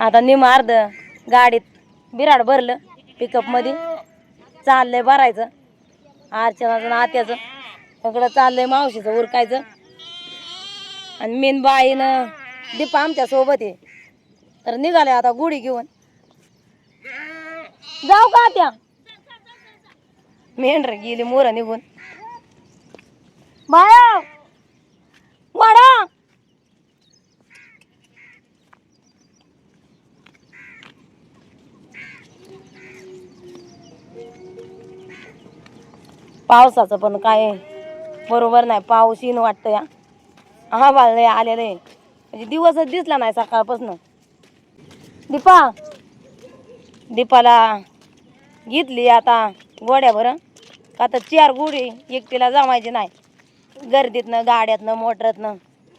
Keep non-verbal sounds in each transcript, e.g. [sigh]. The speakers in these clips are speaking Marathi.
आता निम अर्ध गाडीत बिराड भरलं पिकअपमध्ये चाललंय भरायचं. अर्चनाचं आणि आत्याचं. सगळं चाललंय मावशीचं उरकायचं. आणि मेन बाईनं दीपा आमच्यासोबत आहे. तर निघाले आता गुढी घेऊन. जाऊ का त्या मेंढर गेली मोर निघून. बाया! वाडा! पावसाचं पण काय बरोबर नाही पाऊस येईन वाटतं या. हा बाळ आलेलं आहे. म्हणजे दिवसच दिसला नाही सकाळपासून. दीपा दीपाला घेतली आता गोड्या बरं का तर चार गुढी एकटीला जमायची नाही. गर्दीतनं गाड्यातनं मोटरातनं.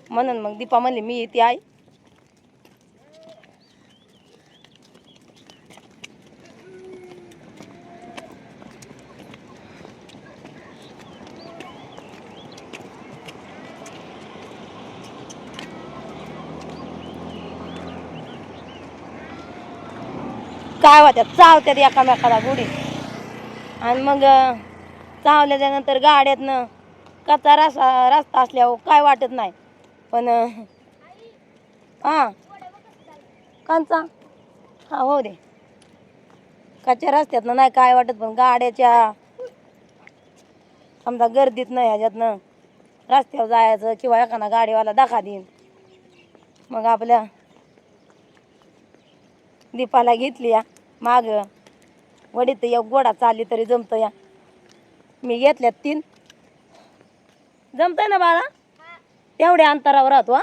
म्हणून मग दीपा म्हणली मी येते आई. काय होत्यात चावत्यात एकामेकाला गुढी. आणि मग चावल्याच्यानंतर गाड्यातनं कच्चा रस्ता रस्ता असल्यावर काय वाटत नाही. पण अं, हां. कंचा हा हो दे. कच्च्या रस्त्यातनं नाही काय वाटत पण गाड्याच्या समजा गर्दीतनं ह्याच्यातनं रस्त्यावर जायचं किंवा एखादा गाडीवाला दाखा देईन. मग आपल्या दीपाला घेतली या. माग वडीत एक गोडा चालली तरी जमतं या मी घेतल्यात तीन. जमतंय ना बाळा? तेवढ्या अंतरावर राहतो हा?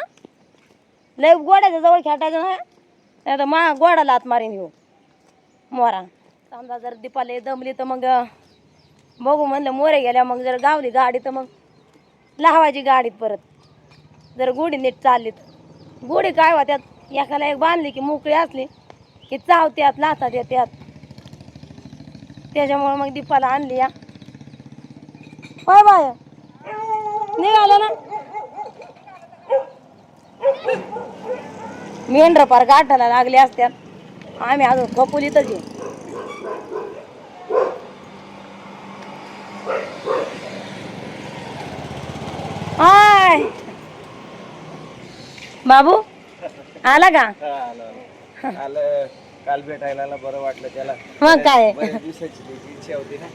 लय गोड्याच्या जवळ खेटायचं ना नाही तर मा गोडा लात मारीन येऊ मोरा. समजा जर दिपाला दमली तर मग बघू म्हणलं मोरे गेल्या मग जर गावली गाडी तर मग लावायची गाडीत परत. जर गुढी नीट चालली तर. गुढी काय होत्यात एकाला एक बांधली की मोकळी असली. की चावत्यात लाथात येत्यात त्याच्यामुळे मग दीपाला आणली या. होय बाय. निघालं ना. मेंढर पार गाठायला लागले असत्यात. आम्ही अजून खपोलीतच आहे. हाय बाबू आला का? आलं आलं काल भेटायला आला बरं वाटलं त्याला. मग काय? बऱ्याच दिवसाची त्याची इच्छा होती ना.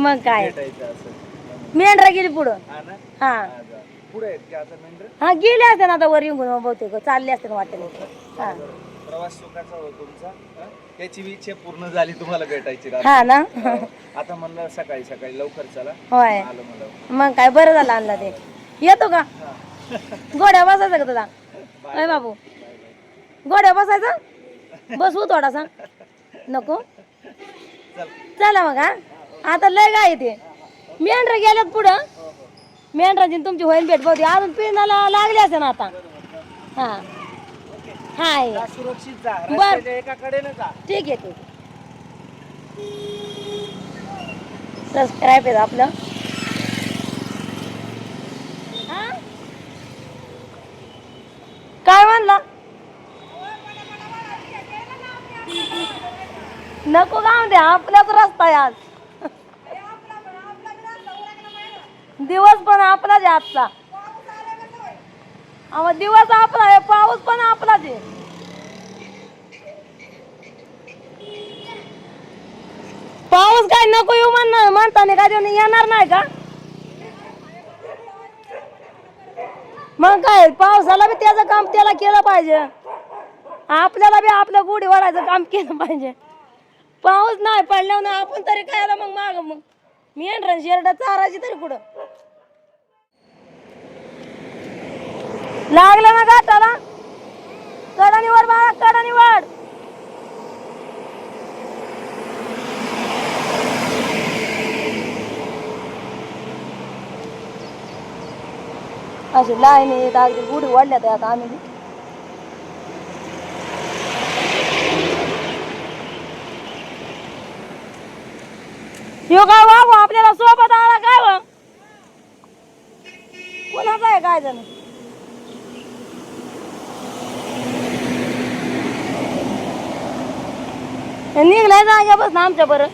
मग काय? भेटायचं असं. म्हणून. मेंढरा गेली पुढं. हा ना? हा. हा जा. पुढे आहेत का आता मेंढर? हा गेले असते ना आता वर येऊन बहुतेक चालले असते ना वाटेल हा प्रवास सुखाचा हो तुमचा हा? त्याची बी इच्छा पूर्ण झाली तुम्हाला भेटायची रात्री. हा ना? आता म्हणलं सकाळी सकाळी लवकर चला. होय. आलं मला मग काय बरं झालं आणला ते येतो का? गोड्या बसायचं का तुला? [laughs] बाबू. गोड्या बसायचं? बसवू थोडासा नको? चल. चला मग हा. आता लय काय ते. मेंढर गेल्यात पुढं. मेंढराची तुमची होईल भेट बहुती अजून पिण्याला लागले असे ना आता. हा. हाय. बर. ठीक आहे ठीक सबस्क्राईब आहे आपलं हा? काय म्हणला नको गाव द्या आपलाच रस्ता आहे आज. दिवस पण आपलाच आहे आजचा. अहो दिवस आपला आहे पाऊस पण आपलाच आहे. पाऊस काय नको येऊ म्हणणार म्हणताना काय देऊन येणार नाही का? मग काय पावसाला बी त्याचं काम त्याला केलं पाहिजे. आपल्याला बी आपलं गुढी वरायचं काम केलं पाहिजे. पाऊस नाही पडल्यावर ना आपण तरी काय मग माग मग. मी एंट्रन्स शेरडा चारायची तरी कुठं? लागलं ना गाठाला? कडानी वर बाळा कडानी वाढ अशी लाईन येत अगदी गुढी वाढल्यात आहे आता आम्ही. योगा ह्यो काय वागू आपल्याला सोबत आला काय मग? कोणाचा आहे काय जण निघलाय ना आमच्या बरं.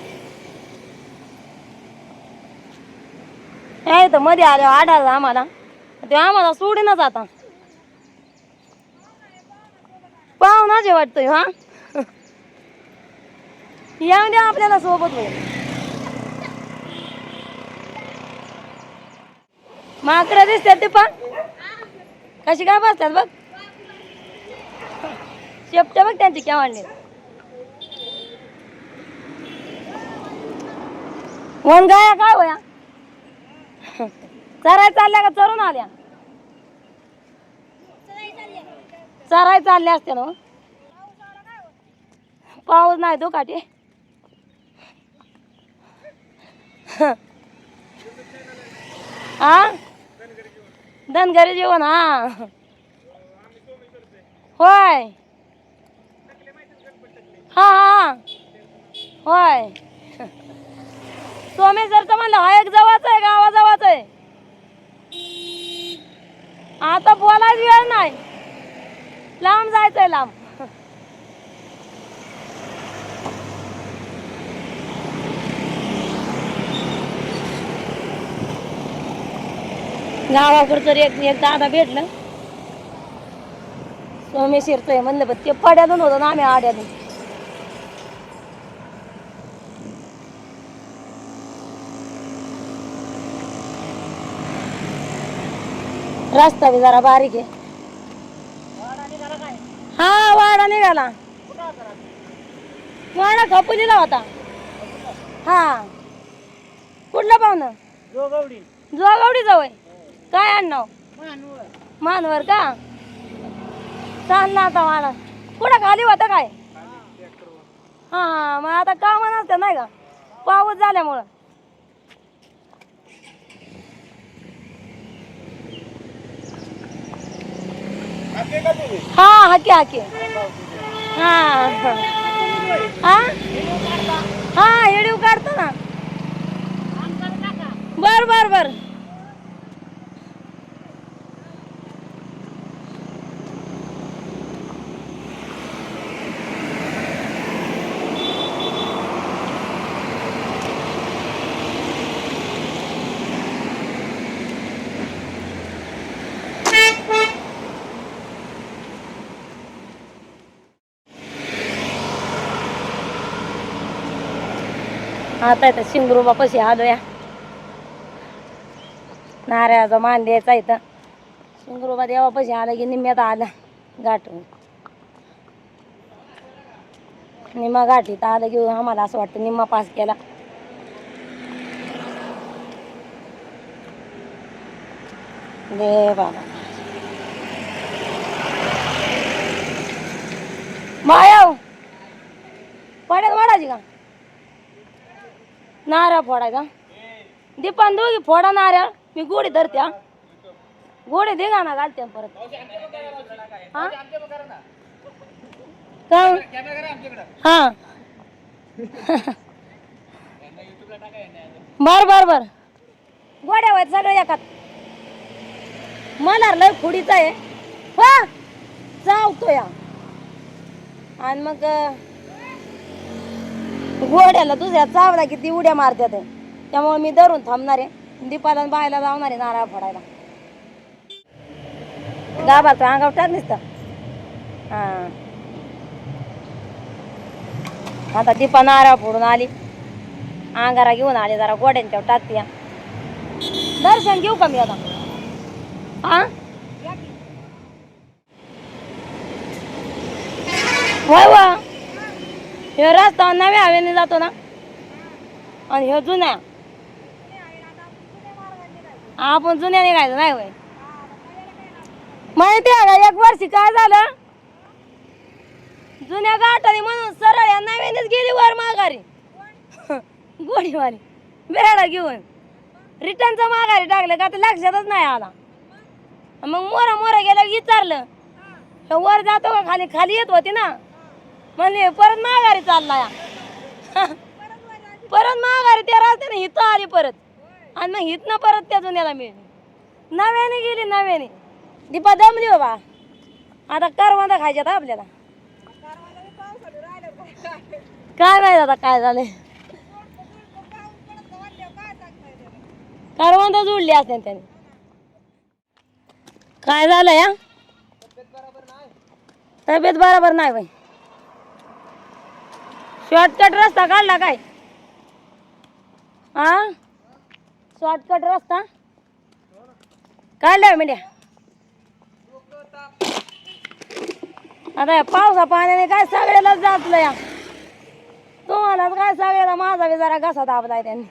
हे तर मध्ये आले हो, आढळलं आम्हाला. ते आम्हाला सोडीनच आता. पाहुणाचे वाटतंय हा? येऊन द्या आपल्याला सोबत होईल. माकडं दिसतात ते पण. कशी काय बसतात बघ. शेपटे बघ त्यांची केव्हाडले वन गाया काय होया? चराय चालल्या का? चरून आल्या. चराय चालल्या असते ना पाऊस नाही तो काटे हा? धनगरी जेवण हा. होय. हा हा होय. सोमेश्वरचं म्हणलं हा एक जवळच आहे गावाजवळच आहे. आता बोलायची वेळ नाही. लांब जायचंय लांब. गावाकडचं एक एक दादा भेटलं सोमेश्वरचं आहे म्हणलं पण ते पड्यातून होतं ना आम्ही आड्यातून. रस्ता बी जरा बारीक आहे. हा वाडा निघाला. वाडा खपुलीला होता. हा. कुठलं पाहुणं? जोगवडी जवळ. काय आणणार मानवर का? चाल ना आता मला. कुठं खाली होता काय? हा मग आता काम नसतं नाही का? पाऊस झाल्यामुळं. हा हाके हाके. हा. हा? हा येडीव काढतो ना. बर बर बर. आता इथं शिंगरूबा पशी आलो या नारळाचा मान द्यायचा इथं. शिंगरूबा देवापाशी आला की निम्म्यात आला गाठून. निम्मा गाठीत आलं की आम्हाला असं वाटतं निम्मा पास केला. दे बाबा. माया हो. पड्यात वाढायची का? नारळ फोडायचा दीपान दोघी फोडा नारळ मी गोडी धरते हा गोडी दे ना घालते परत. हा? काय? हा. बर बर बर. गोड्या आहेत सगळे एकात. मला लय खुडीचा आहे. हा? चावतो या. आणि मग घोड्याला दुसऱ्या चावला की ती उड्या मारतात त्यामुळे मी धरून थांबणार आहे. दीपाला आणि बायला जावणार आहे नारळ फोडायला. गाभार तो अंगावर टाक तर हां. आता दीपा नारळ फोडून आली. अंगारा घेऊन आली जरा गोड्यांच्यावर टाकते या. दर्शन घेऊ का मी आता? हा? होय वा हे रस्ता नव्या हवेने जातो ना? आणि हे जुन्या. आपण जुन्या निघायचं नाही होय? माहिती आहे का एक वर्षी काय झालं? जुन्या गाठाने म्हणून सरळ या नव्यानेच गेली वर माघारी. [laughs] गोडीवाली. बेडा घेऊन. रिटर्नचं माघारी टाकलं का तर लक्षातच नाही आला. मग मोरा मोरा गेलं विचारलं वर जातो का खाली? खाली येत होती ना? म्हणले परत माघारी चालला या. परत माघारी त्या रस्त्याने हिथं आली परत. आणि मग हिथनं परत त्या जुन्याला मिळली. नव्याने गेली नव्याने. दीपा दमली बाबा आता करवंदा खायच्यात आपल्याला. काय माहीत आता काय झालंय. करवंदा जोडली असते त्याने. काय झालं या तब्येत बरोबर नाही बाई. शॉर्टकट रस्ता काढला काय? हा शॉर्टकट रस्ता? काढला मीडिया आता या पावसा पाण्याने काय सगळ्यालाच जातलं या. तुम्हाला काय सगळ्याला माझा बी जरा घसा दाबलाय त्यांनी.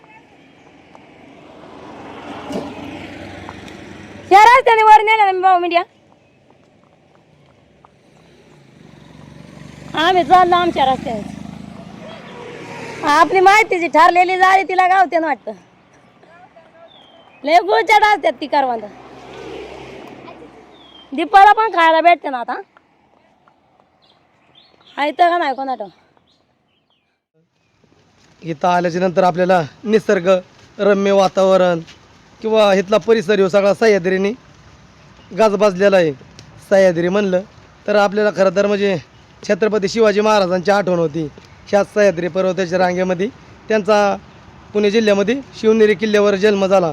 या रस्त्याने वर नेलं ना मी भाऊ मीडिया आम्ही चाललो आमच्या रस्त्याने. आपली माहितीची ठरलेली जाळी तिला गावते ना वाटतं. लय गुळचाट असतात ती करवंद. दीपाला पण खायला भेटते ना आता. ऐकतं का नाही कोणाट इथं आल्याच्यानंतर आपल्याला निसर्ग रम्य वातावरण किंवा इथला परिसर हो सगळा सह्याद्रीने गाजबाजलेला आहे. सह्याद्री म्हणलं तर आपल्याला खरं तर म्हणजे छत्रपती शिवाजी महाराजांची आठवण होती. ह्या सह्याद्री पर्वताच्या रांगेमध्ये त्यांचा पुणे जिल्ह्यामध्ये शिवनेरी किल्ल्यावर जन्म झाला.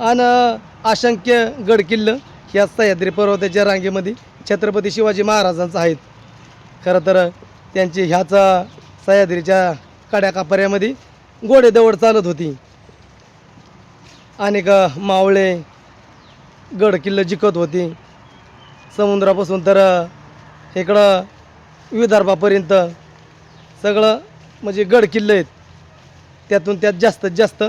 आणि असंख्य गड किल्लं ह्या सह्याद्री पर्वताच्या रांगेमध्ये छत्रपती शिवाजी महाराजांचं आहेत. खरं तर त्यांची ह्याच सह्याद्रीच्या कड्याकापऱ्यामध्ये घोडे दौड चालत होती. अनेक मावळे गड किल्ले जिंकत होती. समुद्रापासून तर इकडं विदर्भापर्यंत सगळं म्हणजे गडकिल्ले आहेत. त्यातून त्यात जास्तीत जास्त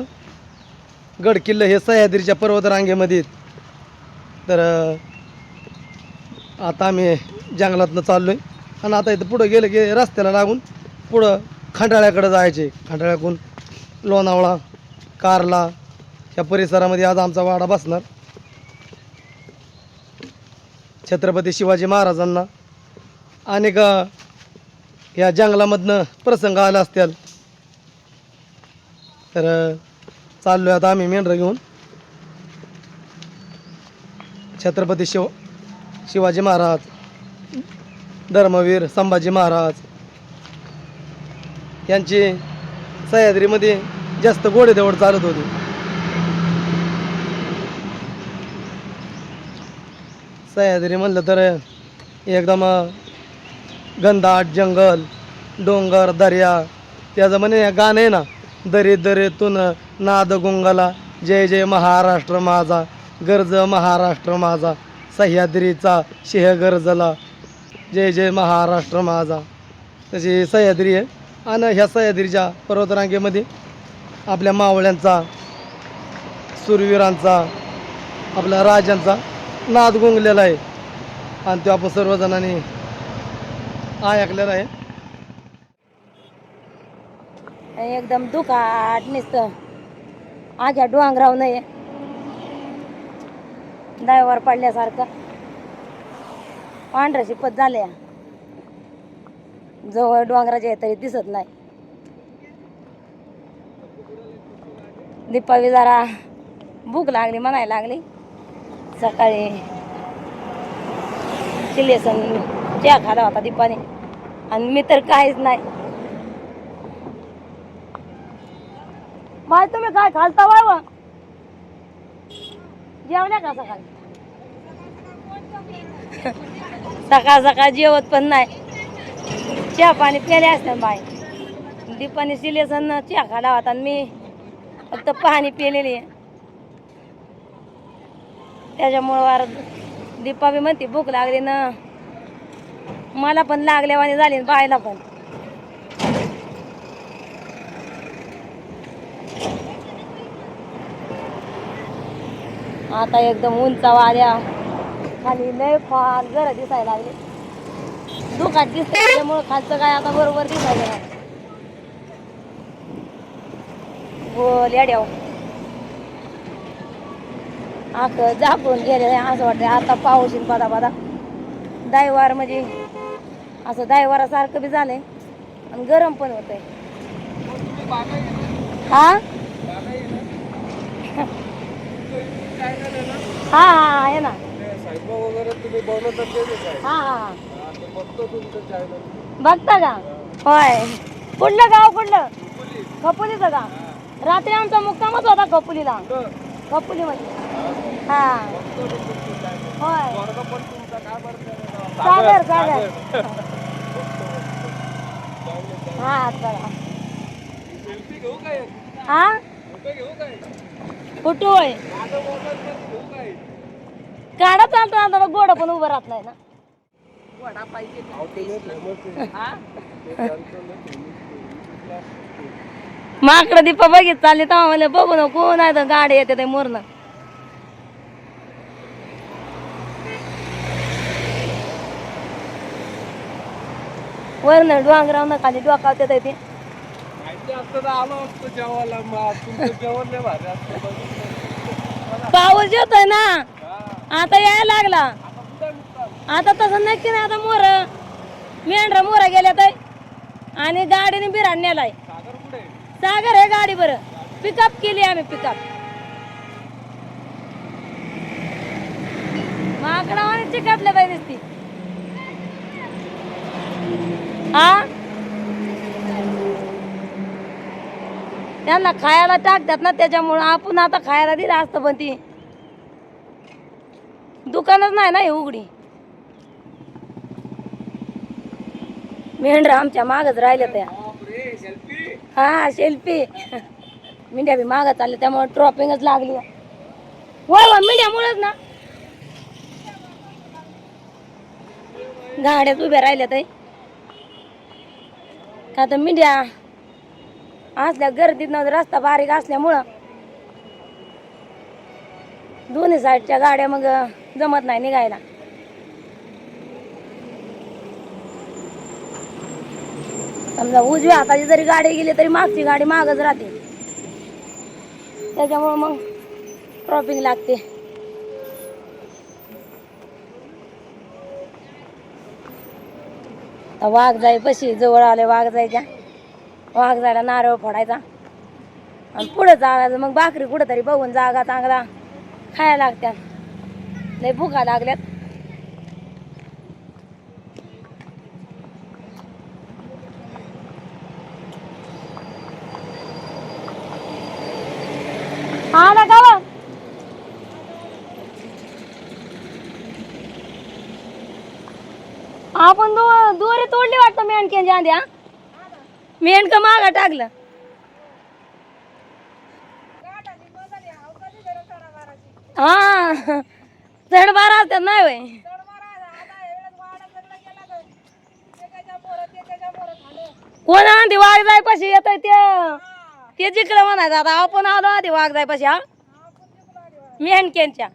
गडकिल्ले हे सह्याद्रीच्या पर्वतरांगेमध्ये आहेत. तर आता आम्ही जंगलातनं चाललो आहे आणि आता इथं पुढं गेलं की रस्त्याला लागून पुढं खंडाळ्याकडं जायचे. खंडाळ्याकडून लोणावळा कारला ह्या परिसरामध्ये आज आमचा वाडा बसणार. छत्रपती शिवाजी महाराजांना अनेक या जंगलामधनं प्रसंग आला असतील. तर चाललो आता आम्ही मेंढरं घेऊन. छत्रपती शिव शिवाजी महाराज धर्मवीर संभाजी महाराज यांची सह्याद्रीमध्ये जास्त गोडेदेवड चालत होती. सह्याद्री म्हणलं तर एकदम घनदाट जंगल डोंगर दर्या. त्याचं म्हणे हे गाणं आहे ना दरी दरीतून नाद गुंगाला. जय जय महाराष्ट्र माझा गर्ज महाराष्ट्र माझा सह्याद्रीचा सिंह गरजला. जय जय महाराष्ट्र माझा. तशी सह्याद्री आहे. आणि ह्या सह्याद्रीच्या पर्वतरांगेमध्ये आपल्या मावळ्यांचा सुरवीरांचा आपल्या राजांचा नाद गुंगलेला आहे. आणि तो आपण सर्वजणांनी ऐकलेला आहे. एकदम दुखाट नुसतं. आख्या डोंगराव नाही दायवर पडल्यासारखं. पांढऱ्या शिपत झाल्या. जवळ डोंगराच्या तरी दिसत नाही. दीपावी जरा भूक लागली म्हणायला लागली. सकाळी चिलेसन चहा खाला होता दीपाने आणि मी तर काहीच नाही. बाय तुम्ही काय खालता वाय जेवण्या का सकाळी? सकाळ सकाळ जेवत पण नाही. चहा पाणी प्याले असते बाय दीपाने सिलेसन चहा खाला होता आणि मी फक्त पाणी पिलेली आहे. त्याच्यामुळं वार दीपा बी म्हणते भूक लागली ना. मला पण लागल्यावाने झाली बायला पण. आता एकदम उंचा वाऱ्या. खाली लय फार जरा दिसायला लागले. दुखात दिसते त्याच्यामुळं खालचं काय आता बरोबर दिसायला बोल येड्याव. आख झाकून गेले असं वाटतं आता पाऊस येईल पदा बदा म्हणजे असं दायवारासारखं बी झालंय. आणि गरम पण होतंय. हा? हा हा आहे ना. हा हा हा. बघतो का? होय. कुठलं गाव कुठलं? खपुलीचं का रात्री आमचा मुक्कामच होता खपुलीला. खपुली मध्ये हा. होय. सागर सागर. हा चला हा? फोटो होय? गाडा चालतो आता गोडा पण उभं राहत नाही ना. माकडं दीपा बघित चालले तर मला बघू ना कोण आहे तर गाडी येते ते मोरण वरण डोंगराव खाली डोकावते ते माहिती असतं तर आलो असतो जेवायला मग तुमचं जेवण लय भारी असतं. बघितलं. पाऊस येतोय ना? हा. आता यायला लागला. आता तसं नक्की नाही आता मोर मेंढरा मोरा गेल्या तर. आणि गाडीने बिराड नेलाय. सागर आहे गाडी बरं. पिकअप केली आम्ही पिकअप माकडा आणि चिकटले बाई दिसती हा त्यांना खायला टाकतात ना त्याच्यामुळं. आपण आता खायला दिलं असतं पण ती. दुकानच नाही ना हे उघडी. मेंढरा आमच्या मागच राहिल्या त्या. सेल्फी हा शेल्फी मेंढ्या बी मागं आल्या त्यामुळे ट्रॉपिंगच लागली. होय होय मिंड्यामुळेच ना. गाड्यात उभ्या राहिल्या ताई. आता तर मिंड्या असल्या गर्दीत नव्हतं रस्ता बारीक असल्यामुळं दोन्ही साईडच्या गाड्या मग जमत नाही निघायला. समजा उजव्या हाताची जरी गाडी गेली तरी मागची गाडी मागच राहते. त्याच्यामुळं मग ट्रॉपिंग लागते. वाघ जाई पशी जवळ आले वाघ जायच्या वाघ जायला नारळ फोडायचा. आणि पुढं जायचं मग भाकरी कुठं तरी बघून जागा चांगला खायला लागत्यात. लय भुका लागल्यात हा ना गावा आपण दो दोरी तोडली वाटतं मेंढक्यांच्या आधी मेंढक मागा टाकलं. हा. चढ बारा असतात नाही वय कोण आधी वाघ जाय पाशी येत ते. ते जिकडे म्हणायचं आता. आपण आलो आधी वाघ जाय पाशी हा. मेंढक्यांच्या.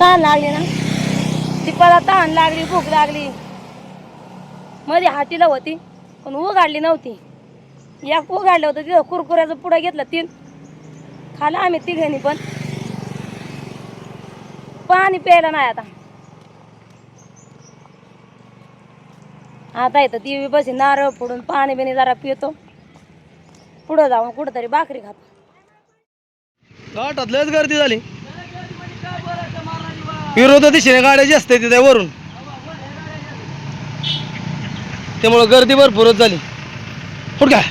तहान लागले ना? तिपाला तहान लागली भूक लागली. मध्ये हाटीला होती पण उघाडली नव्हती. एक उघाडलं होतं तिथं कुरकुऱ्याचं पुढं घेतलं तीन. खाला आम्ही तिघांनी पण. पाणी प्यायला नाही आता. आता येतं ती बसी नारळ फोडून पाणी बिणी जरा पितो. पुढं जाऊन कुठंतरी भाकरी खातो. गाठात लयच गर्दी झाली. विरोध दिशेने गाड्या असते आहेत तिथे वरून. त्यामुळं गर्दी भरपूरच झाली. कुठ काय?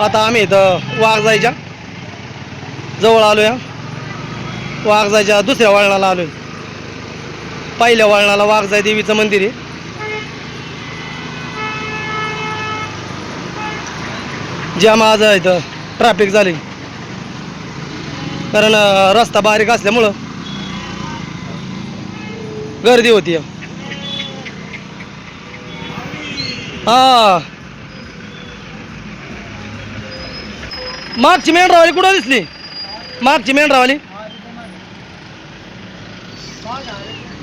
आता आम्ही इथं वाघ जायच्या. जवळ आलो या वाघ जायच्या दुसऱ्या वळणाला आलोय. पहिल्या वळणाला वाघ जाय देवीचं मंदिर आहे. जाम आज इथं ट्रॅफिक झाली. कारण रस्ता बारीक असल्यामुळं गर्दी होती. हा. मागची मेंढरावाली कुठं दिसली? मागची मेंढरावाली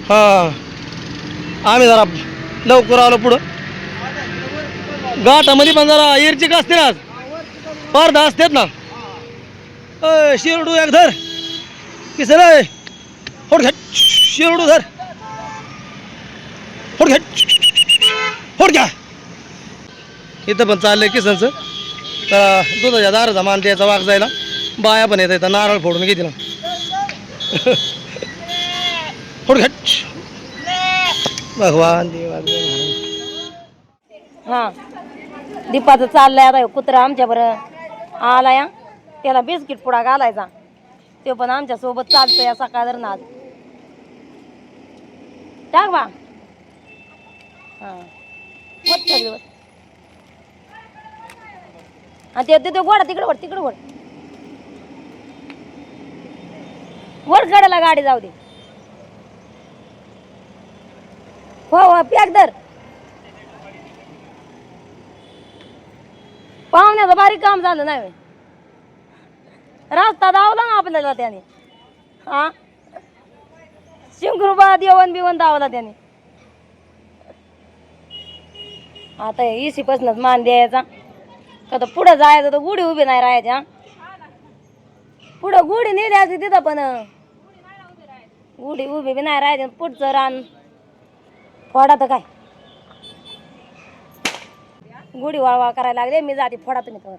हा. आम्ही जरा लवकर आलो पुढं. घाटामध्ये पण जरा इरचिक असते ना पारदा असतात ना. अय शिरडू एक धर. किसर अय होड घ्या. शिरडू धर. फोड घ्या. फोड घ्या. इथं पण चाललंय किसनचं. तर दुधाच्या दाराचा मान द्यायचा वाघ जायला. बाया पण येत येतात नारळ फोडून घेतील फोड घट भगवान देवा हा. दीपाचं चाललंय आता कुत्रा आमच्या बरं आला या त्याला बिस्किट पुडा घालायचा. तो पण आमच्यासोबत चालतो या सकाळ आज टाक बा. हा. आणि ते ते- ते गोडा तिकडे वड तिकडे वड वड गाडी जाऊ दे. हो हो पॅक दर पाहुण्याचं बारीक काम झालं नाही होय. रस्ता धावला ना आपल्याला त्याने. हा? शिंगरुबा देवण बिवन धावला त्याने. आता इसी पासूनच मान द्यायचा. का तर पुढं जायचं तर गुढी उभी नाही राहायच्या. पुढं गुढी नाही द्यायची तिथं पण. गुढी उभी बी नाही राहायची. पुढचं रान. फोडा तर काय? गुढी वाळवा करायला लागले मी जाते फोडा तुम्ही करत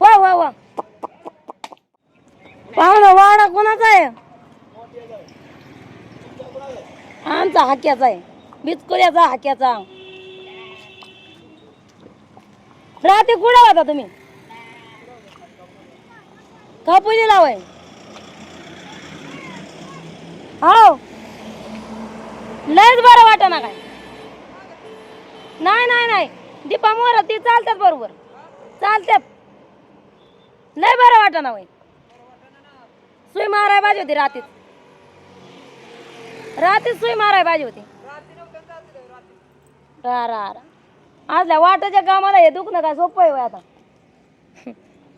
हो हो हो पाहुणा वाडा कोणाचा आहे? आमचा हाक्याचा आहे. बिचकुल्याचा हाक्याचा. रात्री कुठं होता तुम्ही? खपुली लावाय हो. लयच बरं वाटा ना काय? नाही नाही नाही. दीपा मोर ती चालतात बरोबर. चालतात. लय बरं वाटत ना वय सुई माराय पाहिजे होती रात्रीत रात्रीत सुई माराय पाहिजे होती. रा रा रा. आजल्या वाटाच्या कामाला हे दुखणं काय सोपं आहे आता.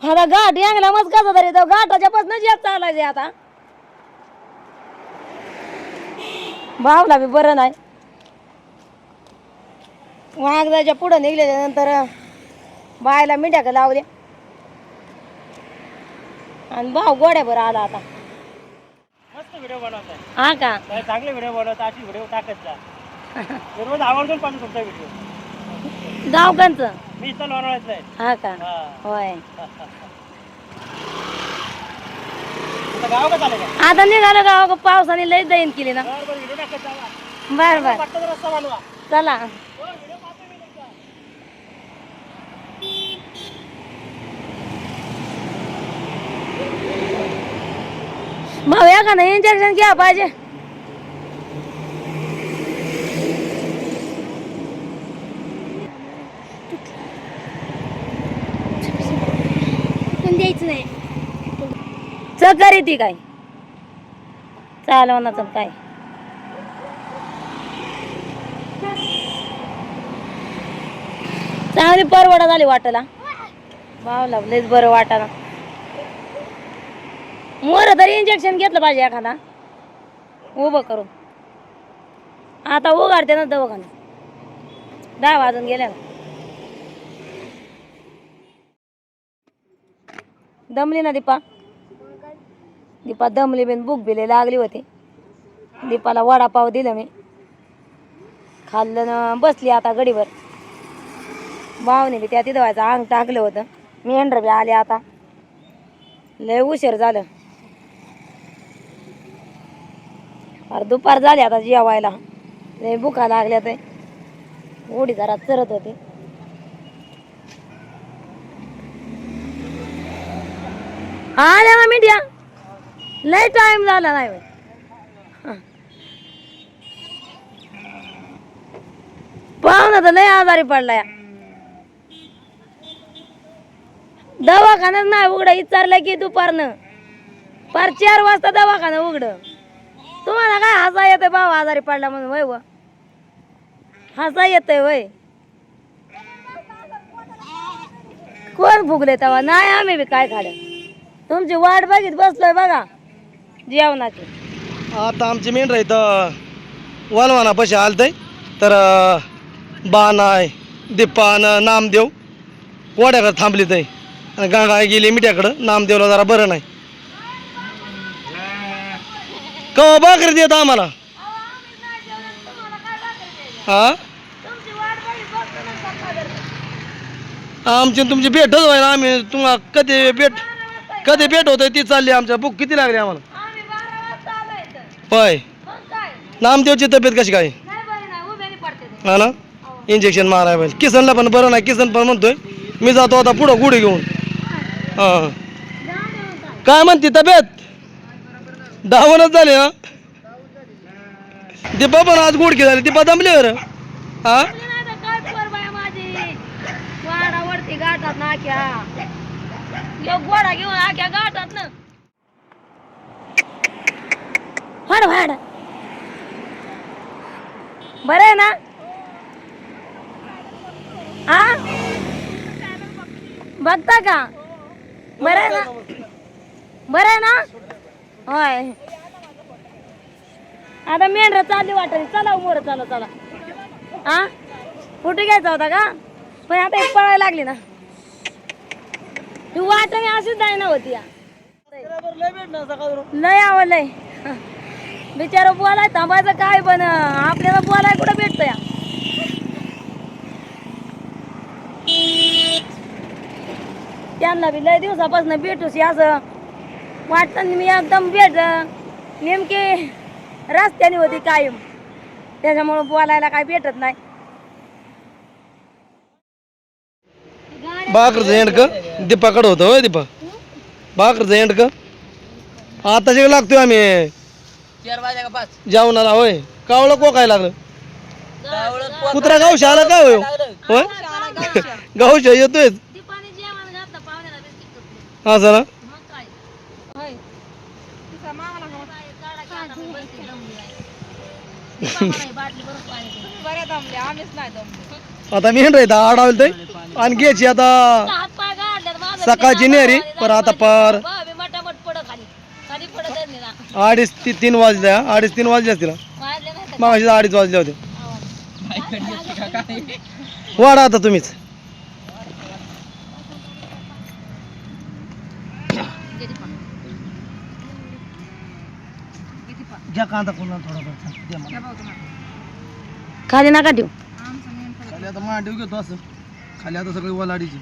आता गाठ यांगला मस्त कसं तरी तो गाठाच्या पासूनच येत चालायचे आता. भावला बी बरं नाही. वाघजाच्या पुढं निघल्याच्या नंतर बायला मिठ्याक लावले आणि भाव गोड्याभर आला आता. मस्त व्हिडिओ बनवताय. हा का? काय चांगले व्हिडिओ बनवता अशी व्हिडिओ टाकत जा. रोज आवर्जून पाहतो तुमचा व्हिडिओ गावकांचं मी इथं लोणावळ्यातला आहे. हा का? हा. होय. तुझं गाव का चालेल का आता निघालं गाव पावसाने लय दैन केली ना. बरं बरं व्हिडिओ टाकत जावा बर बर. वाटतं तर रस्ता बनवा. चला. भाऊया का नाही? इंजेक्शन घ्या पाहिजे. द्यायचं नाही. चकर ती काय. चालवण्याचं काय. चांगली परवडा झाली वाटायला. भावला लयच बरं वाटाना मोर तरी इंजेक्शन घेतलं पाहिजे एखादा. उभं करू आता उघडते ना दवाखाना दहा वाजून गेल्या ना. दमली ना दीपा. दीपा दमली बिन बुक बिले लागली होती. दीपाला वडापाव दिलं मी. खाल्लं ना बसली आता गडीवर भावने बी त्या तिथं व्हायचं अंग टाकलं होतं. मेंढर बी आले आता. लय उशीर झालं. अरे दुपार झाली आता जेवायला. लय भुका लागल्या ते. उडी जरा चरत होती. आल्या ना मीडिया. लय टाइम झाला नाही पाहुणा तर लय आजारी पडलाय. दवाखान्यात नाही उघड. विचारलं की दुपारनं. पार चार वाजता दवाखाना उघड. तुम्हाला काय हसा येते भाऊ आजारी पडला म्हणून वय व? हसा येते वय? कोण फुगले तेव्हा? नाही आम्ही बी काय खाड. तुमची वाट बघित बसलोय बघा जेवणाची. आता आमची मेंढ इथं वलवाना पैसे आलतंय. तर बानाय बाण आहे दीपान नामदेव गोड्याकडे थांबली ते आणि गंगा गेली मिठ्याकडं नामदेवला जरा बरं नाही. कवा भाकरी देत आम्हाला? हा? आमची तुमची भेटच ना आम्ही तुम्हाला कधी भेट कधी भेट होतोय ती चालली आमच्या. बुक किती लागली आम्हाला. होय. नामदेवची तब्येत कशी काय. हा ना? इंजेक्शन माराय पाहिजे. किसनला पण बरं नाही किसन पण म्हणतोय मी जातो आता पुढं गुढी घेऊन. हां. काय म्हणते तब्येत? दहावनच झाले हा? दीपा पण आज गुडकी झाली. दीपा दमली बरं. हा? काय पोर बाया माझी वाडावरती गाठात ना आख्या एक गोडा घेऊन आख्या गाठात ना वाड वाड बरं आहे ना? आ? बघता का? बरं आहे ना? बरं आहे ना? होय. आता मेंढर चालली वाटत चला हो मोर चला चला. हा कुठे घ्यायचा होता का? पण आता एक पळायला लागली ना. तू वाटणे अशीच जाय ना होती या. लय आवडलंय. बिचार बोलाय थांबायचं काय पण आपल्याला बोलाय कुठं भेटत या? त्यांना बी लय दिवसापासून भेटूशी असं. वाटतं मी एकदम भेट नेमके रस्त्याने होती कायम. त्याच्यामुळं बोलायला काय भेटत नाही. बाकरचं एंडक दीपाकडं होतं होय दीपा बाकरचं एंडक आता जे लागतोय आम्ही. जेवणाला होय. कावळं को काय लागलं कुत्रा गावशा आला काय होय? होय? गावशा. येतोय. दीपाने जेवण घातलं पाहुण्याला बिस्किट तुकडे. हा सर मग काय होय तिचा मामाला काय काढा की आता मी बसते दमली आता मी हेंड आडावलं ते. आणि घ्यायची आता सकाळची नाही अरे सकाळची नेरी पर आता पर. अडीच ती तीन वाजल्या अडीच तीन वाजले असतील. तर मागाशी अडीच वाजले होते. वाढा आता तुम्हीच. घ्या कांदा पुन्हा थोडा खाली नका ठेवू. खाली आता मांडीव घेतो असं. खाली आता सगळी वलाडीची.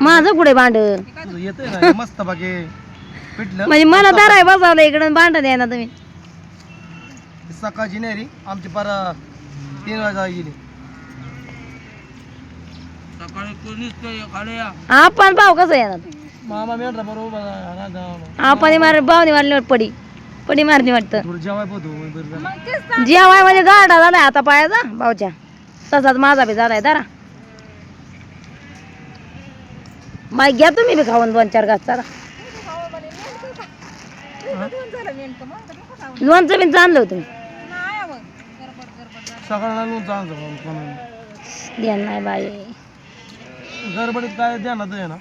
माझं पुढे भांड येतंय ना मस्त बाकी पिटलं म्हणजे मला दाराय बसवलं इकडं भांड द्या ना तुम्ही. सकाळची नेरी आमची पार तीन वाजता गेली. आपण पाव कसं येणार. आपण मार बावनी मारली पडी. पडी मारली वाटतं. जेवाय पोहतो. जेवाय म्हणजे गाडा झालाय आता पायाचा भाऊच्या. तसाच माझा बी झालाय जरा. माय घ्या तुम्ही बी खाऊन दोन चार घास चला. लोणचं बी चांगलं तुम्ही सकाळला नून चांगलं कोण. द्या नाही बाई. गडबडीत काय आहे ना